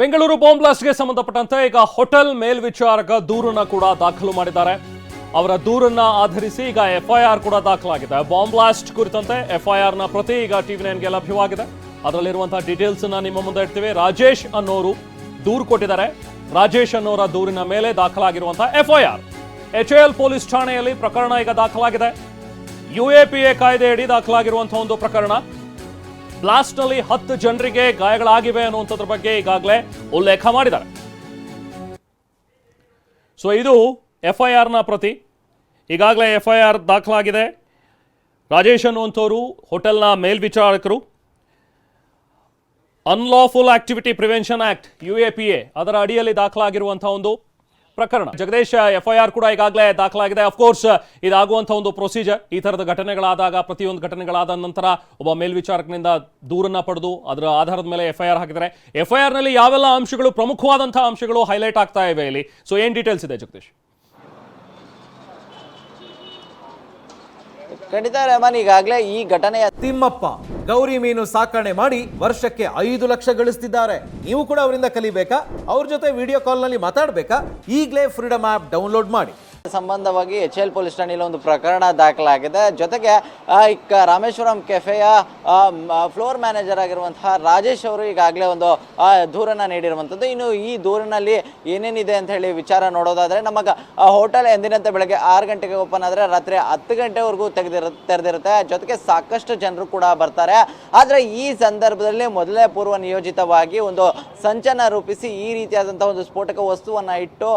Bengaluru bomb ಬ್ಲಾಸ್ಟ್ಗೆ ಸಂಬಂಧಪಟ್ಟಂತೆ ಈಗ hotel ಮೇಲ್ವಿಚಾರಕ ದೂರನ್ನ ಕೂಡ ದಾಖಲು ಮಾಡಿದ್ದಾರೆ. ಅವರ ದೂರನ್ನ ಆಧರಿಸಿ ಈಗ ಎಫ್ಐಆರ್ ಕೂಡ ದಾಖಲಾಗಿದೆ. ಬಾಂಬ್ ಬ್ಲಾಸ್ಟ್ ಕುರಿತಂತೆ ಎಫ್ಐಆರ್ನ ಪ್ರತಿ ಈಗ ಟಿವಿ ನೈನ್ಗೆ ಲಭ್ಯವಾಗಿದೆ. ಅದರಲ್ಲಿರುವಂತಹ ಡೀಟೇಲ್ಸ್ ನಿಮ್ಮ ಮುಂದೆ ಇಡ್ತೀವಿ. ರಾಜೇಶ್ ಅನ್ನೋರು ದೂರು ಕೊಟ್ಟಿದ್ದಾರೆ. ರಾಜೇಶ್ ಅನ್ನೋರ ದೂರಿನ ಮೇಲೆ ದಾಖಲಾಗಿರುವಂತಹ ಎಫ್ಐಆರ್ ಎಚ್ ಎಲ್ ಪೊಲೀಸ್ ಠಾಣೆಯಲ್ಲಿ ಪ್ರಕರಣ ಈಗ ದಾಖಲಾಗಿದೆ. ಯುಎಪಿಎ ಕಾಯ್ದೆಯಡಿ ದಾಖಲಾಗಿರುವಂತಹ ಒಂದು ಪ್ರಕರಣ. ಬ್ಲಾಸ್ಟ್ನಲ್ಲಿ ಹತ್ತು ಜನರಿಗೆ ಗಾಯಗಳಾಗಿವೆ ಅನ್ನುವಂಥದ್ರ ಬಗ್ಗೆ ಈಗಾಗಲೇ ಉಲ್ಲೇಖ ಮಾಡಿದ್ದಾರೆ. ಸೊ ಇದು ಎಫ್ಐಆರ್ನ ಪ್ರತಿ. ಈಗಾಗಲೇ ಎಫ್ಐಆರ್ ದಾಖಲಾಗಿದೆ. ರಾಜೇಶ್ ಅನ್ನುವಂಥವರು ಹೋಟೆಲ್ನ ಮೇಲ್ವಿಚಾರಕರು. Unlawful activity prevention act U A P A ಅದರ ಅಡಿಯಲ್ಲಿ ದಾಖಲಾಗಿರುವಂಥ ಒಂದು ಪ್ರಕರಣ. ಜಗದೀಶ್, ಎಫ್ಐಆರ್ ಕೂಡ ಈಗಾಗಲೇ ದಾಖಲಾಗಿದೆ. ಅಫ್ಕೋರ್ಸ್ ಇದಾಗುವಂತಹ ಒಂದು ಪ್ರೊಸೀಜರ್ ಈ ತರದ ಘಟನೆಗಳಾದಾಗ, ಪ್ರತಿಯೊಂದು ಘಟನೆಗಳಾದ ನಂತರ ಒಬ್ಬ ಮೇಲ್ವಿಚಾರಕನಿಂದ ದೂರನ್ನ ಪಡೆದು ಅದರ ಆಧಾರದ ಮೇಲೆ ಎಫ್ಐಆರ್ ಹಾಕಿದ್ರೆ ಎಫ್ಐಆರ್ನಲ್ಲಿ ಯಾವೆಲ್ಲ ಅಂಶಗಳು ಪ್ರಮುಖವಾದಂತಹ ಅಂಶಗಳು ಹೈಲೈಟ್ ಆಗ್ತಾ ಇವೆ ಇಲ್ಲಿ. ಸೊ ಏನ್ ಡೀಟೇಲ್ಸ್ ಇದೆ ಜಗದೀಶ್? ಖಂಡಿತ ರೆಹಮಾನ್, ಈಗಾಗಲೇ ಈ ಘಟನೆಯ ತಿಮ್ಮಪ್ಪ, ಗೌರಿ ಮೀನು ಸಾಕಣೆ ಮಾಡಿ ವರ್ಷಕ್ಕೆ ಐದು ಲಕ್ಷ ಗಳಿಸ್ತಿದ್ದಾರೆ. ನೀವು ಕೂಡ ಅವರಿಂದ ಕಲಿಬೇಕಾ? ಅವ್ರ ಜೊತೆ ವಿಡಿಯೋ ಕಾಲ್ನಲ್ಲಿ ಮಾತಾಡಬೇಕಾ? ಈಗಲೇ ಫ್ರೀಡಮ್ ಆಪ್ ಡೌನ್ಲೋಡ್ ಮಾಡಿ. ಸಂಬಂಧವಾಗಿ ಎಚ್ ಎಲ್ ಪೊಲೀಸ್ ಠಾಣೆಯಲ್ಲಿ ಒಂದು ಪ್ರಕರಣ ದಾಖಲಾಗಿದೆ. ಜೊತೆಗೆ ರಾಮೇಶ್ವರಂ ಕೆಫೆಯ ಫ್ಲೋರ್ ಮ್ಯಾನೇಜರ್ ಆಗಿರುವಂತಹ ರಾಜೇಶ್ ಅವರು ಈಗಾಗಲೇ ಒಂದು ದೂರನ್ನ ನೀಡಿರುವಂಥದ್ದು. ಇನ್ನು ಈ ದೂರಿನಲ್ಲಿ ಏನೇನಿದೆ ಅಂತ ಹೇಳಿ ವಿಚಾರ ನೋಡೋದಾದ್ರೆ, ನಮಗ ಹೋಟೆಲ್ ಎಂದಿನಂತೆ ಬೆಳಗ್ಗೆ ಆರು ಗಂಟೆಗೆ ಓಪನ್ ಆದರೆ ರಾತ್ರಿ ಹತ್ತು ಗಂಟೆವರೆಗೂ ತೆಗೆದಿರ, ತೆರೆದಿರುತ್ತೆ. ಜೊತೆಗೆ ಸಾಕಷ್ಟು ಜನರು ಕೂಡ ಬರ್ತಾರೆ. ಆದರೆ ಈ ಸಂದರ್ಭದಲ್ಲಿ ಮೊದಲೇ ಪೂರ್ವ ನಿಯೋಜಿತವಾಗಿ ಒಂದು ಸಂಚನ ರೂಪಿಸಿ ಈ ರೀತಿಯಾದಂತಹ ಒಂದು ಸ್ಫೋಟಕ ವಸ್ತುವನ್ನ ಇಟ್ಟು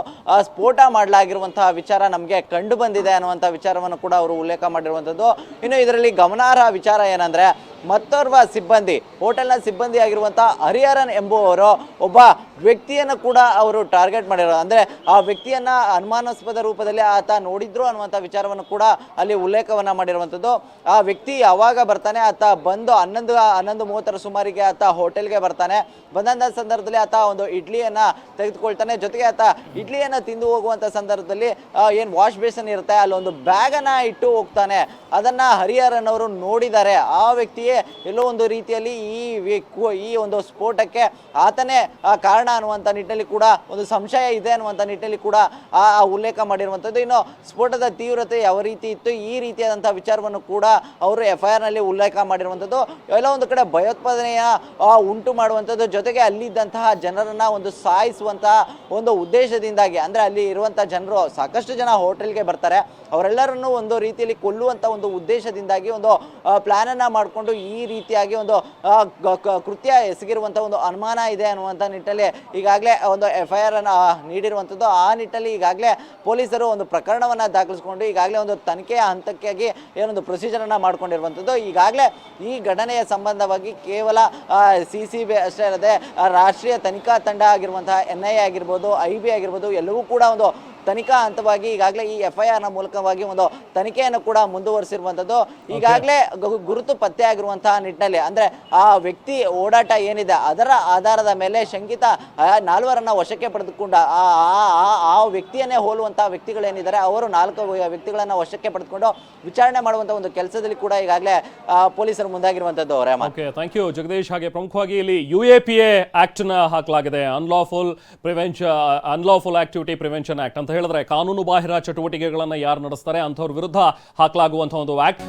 ಸ್ಫೋಟ ಮಾಡಲಾಗಿರುವಂತಹ ವಿಚಾರ ನಮಗೆ ಕಂಡು ಬಂದಿದೆ ಅನ್ನುವಂಥ ವಿಚಾರವನ್ನು ಕೂಡ ಅವರು ಉಲ್ಲೇಖ ಮಾಡಿರುವಂಥದ್ದು ಇನ್ನು ಇದರಲ್ಲಿ ಗಮನಾರ್ಹ ವಿಚಾರ ಏನಂದರೆ, ಮತ್ತೋರ್ವ ಸಿಬ್ಬಂದಿ, ಹೋಟೆಲ್ನ ಸಿಬ್ಬಂದಿ ಆಗಿರುವಂಥ ಹರಿಹರನ್ ಎಂಬುವರು ಒಬ್ಬ ವ್ಯಕ್ತಿಯನ್ನು ಕೂಡ ಅವರು ಟಾರ್ಗೆಟ್ ಮಾಡಿರೋದು. ಅಂದರೆ ಆ ವ್ಯಕ್ತಿಯನ್ನು ಅನುಮಾನಾಸ್ಪದ ರೂಪದಲ್ಲಿ ಆತ ನೋಡಿದ್ರು ಅನ್ನುವಂಥ ವಿಚಾರವನ್ನು ಕೂಡ ಅಲ್ಲಿ ಉಲ್ಲೇಖವನ್ನು ಮಾಡಿರುವಂಥದ್ದು ಆ ವ್ಯಕ್ತಿ ಯಾವಾಗ ಬರ್ತಾನೆ, ಆತ ಬಂದು ಹನ್ನೊಂದು ಹನ್ನೊಂದು ಮೂವತ್ತರ ಸುಮಾರಿಗೆ ಆತ ಹೋಟೆಲ್ಗೆ ಬರ್ತಾನೆ. ಬಂದಂಥ ಸಂದರ್ಭದಲ್ಲಿ ಆತ ಒಂದು ಇಡ್ಲಿಯನ್ನು ತೆಗೆದುಕೊಳ್ತಾನೆ. ಜೊತೆಗೆ ಆತ ಇಡ್ಲಿಯನ್ನು ತಿಂದು ಹೋಗುವಂಥ ಸಂದರ್ಭದಲ್ಲಿ ಏನ್ ವಾಶ್ ಬೇಸನ್ ಇರುತ್ತೆ, ಅಲ್ಲೊಂದು ಬ್ಯಾಗನ್ನು ಇಟ್ಟು ಹೋಗ್ತಾನೆ. ಅದನ್ನು ಹರಿಹರನ್ ಅವರು ನೋಡಿದ್ದಾರೆ. ಆ ವ್ಯಕ್ತಿಯೇ ಎಲ್ಲೋ ಒಂದು ರೀತಿಯಲ್ಲಿ ಈ ಈ ಒಂದು ಸ್ಫೋಟಕ್ಕೆ ಆತನೇ ಕಾರಣ ಅನ್ನುವಂಥ ನಿಟ್ಟಿನಲ್ಲಿ ಕೂಡ ಒಂದು ಸಂಶಯ ಇದೆ ಅನ್ನುವಂಥ ನಿಟ್ಟಿನಲ್ಲಿ ಕೂಡ ಆ ಉಲ್ಲೇಖ ಮಾಡಿರುವಂಥದ್ದು. ಇನ್ನು ಸ್ಫೋಟದ ತೀವ್ರತೆ ಯಾವ ರೀತಿ ಇತ್ತು, ಈ ರೀತಿಯಾದಂಥ ವಿಚಾರವನ್ನು ಕೂಡ ಅವರು ಎಫ್ ಐ ಆರ್ನಲ್ಲಿ ಉಲ್ಲೇಖ ಮಾಡಿರುವಂಥದ್ದು. ಎಲ್ಲ ಒಂದು ಕಡೆ ಭಯೋತ್ಪಾದನೆಯ ಉಂಟು ಮಾಡುವಂಥದ್ದು. ಜೊತೆಗೆ ಅಲ್ಲಿದ್ದಂತಹ ಜನರನ್ನು ಒಂದು ಸಾಯಿಸುವಂತಹ ಒಂದು ಉದ್ದೇಶದಿಂದಾಗಿ, ಅಂದರೆ ಅಲ್ಲಿ ಇರುವಂಥ ಜನರು ಸಾಕಷ್ಟು ಜನ ಹೋಟೆಲ್ಗೆ ಬರ್ತಾರೆ. ಅವರೆಲ್ಲರನ್ನು ಒಂದು ರೀತಿಯಲ್ಲಿ ಕೊಲ್ಲುವಂತ ಒಂದು ಉದ್ದೇಶದಿಂದಾಗಿ ಒಂದು ಪ್ಲಾನ್ ಅನ್ನ ಮಾಡಿಕೊಂಡು ಈ ರೀತಿಯಾಗಿ ಒಂದು ಕೃತ್ಯ ಎಸಗಿರುವಂಥ ಒಂದು ಅನುಮಾನ ಇದೆ ಅನ್ನುವಂಥ ನಿಟ್ಟಲ್ಲಿ ಈಗಾಗಲೇ ಒಂದು ಎಫ್ ಐ ಆರ್ ಅನ್ನು ನೀಡಿರುವಂಥದ್ದು ಆ ನಿಟ್ಟಲ್ಲಿ ಈಗಾಗಲೇ ಪೊಲೀಸರು ಒಂದು ಪ್ರಕರಣವನ್ನ ದಾಖಲಿಸಿಕೊಂಡು ಈಗಾಗಲೇ ಒಂದು ತನಿಖೆಯ ಹಂತಕ್ಕಾಗಿ ಏನೊಂದು ಪ್ರೊಸೀಜರನ್ನು ಮಾಡ್ಕೊಂಡಿರುವಂಥದ್ದು ಈಗಾಗಲೇ ಈ ಘಟನೆಯ ಸಂಬಂಧವಾಗಿ ಕೇವಲ ಸಿ ಸಿ ಬಿ ಅಷ್ಟೇ ಅಲ್ಲದೆ ರಾಷ್ಟ್ರೀಯ ತನಿಖಾ ತಂಡ ಆಗಿರುವಂತಹ ಎನ್ ಐ ಎ ಆಗಿರ್ಬೋದು ಐ ಬಿ ಆಗಿರ್ಬೋದು, ಎಲ್ಲವೂ ಕೂಡ ಒಂದು ತನಿಖಾ ಹಂತವಾಗಿ ಈಗಾಗಲೇ ಈ ಎಫ್ ಐ ಆರ್ನ ಮೂಲಕವಾಗಿ ಒಂದು ತನಿಖೆಯನ್ನು ಕೂಡ ಮುಂದುವರಿಸಿರುವಂಥದ್ದು. ಈಗಾಗಲೇ ಗುರುತು ಪತ್ತೆ ಆಗಿರುವಂತಹ ನಿಟ್ಟಿನಲ್ಲಿ, ಅಂದ್ರೆ ಆ ವ್ಯಕ್ತಿ ಓಡಾಟ ಏನಿದೆ, ಅದರ ಆಧಾರದ ಮೇಲೆ ಶಂಕಿತ ನಾಲ್ವರನ್ನ ವಶಕ್ಕೆ ಪಡೆದುಕೊಂಡ, ಆ, ಆ- ವ್ಯಕ್ತಿಯನ್ನೇ ಹೋಲುವಂತಹ ವ್ಯಕ್ತಿಗಳೇನಿದ್ದಾರೆ, ಅವರು ನಾಲ್ಕು ವ್ಯಕ್ತಿಗಳನ್ನ ವಶಕ್ಕೆ ಪಡೆದುಕೊಂಡು ವಿಚಾರಣೆ ಮಾಡುವಂತ ಒಂದು ಕೆಲಸದಲ್ಲಿ ಕೂಡ ಈಗಾಗಲೇ ಪೊಲೀಸರು ಮುಂದಾಗಿರುವಂತದ್ದು ಓಕೆ ಥ್ಯಾಂಕ್ ಯು ಜಗದೀಶ್ ಹಾಗೆ ಪ್ರಮುಖವಾಗಿ ಇಲ್ಲಿ ಯು ಎ ಪಿ ಎ ನ ಹಾಕಲಾಗಿದೆ. Unlawful prevention unlawful activity prevention act ಅಂತ ಹೇಳಿದ್ರೆ ಕಾನೂನು ಬಾಹಿರ ಚಟುವಟಿಕೆಗಳನ್ನು ಯಾರು ನಡೆಸ್ತಾರೆ ಅಂಥವ್ರ ವಿರುದ್ಧ ಹಾಕಲಾಗುವಂತಹ ಒಂದು ಆಕ್ಟ್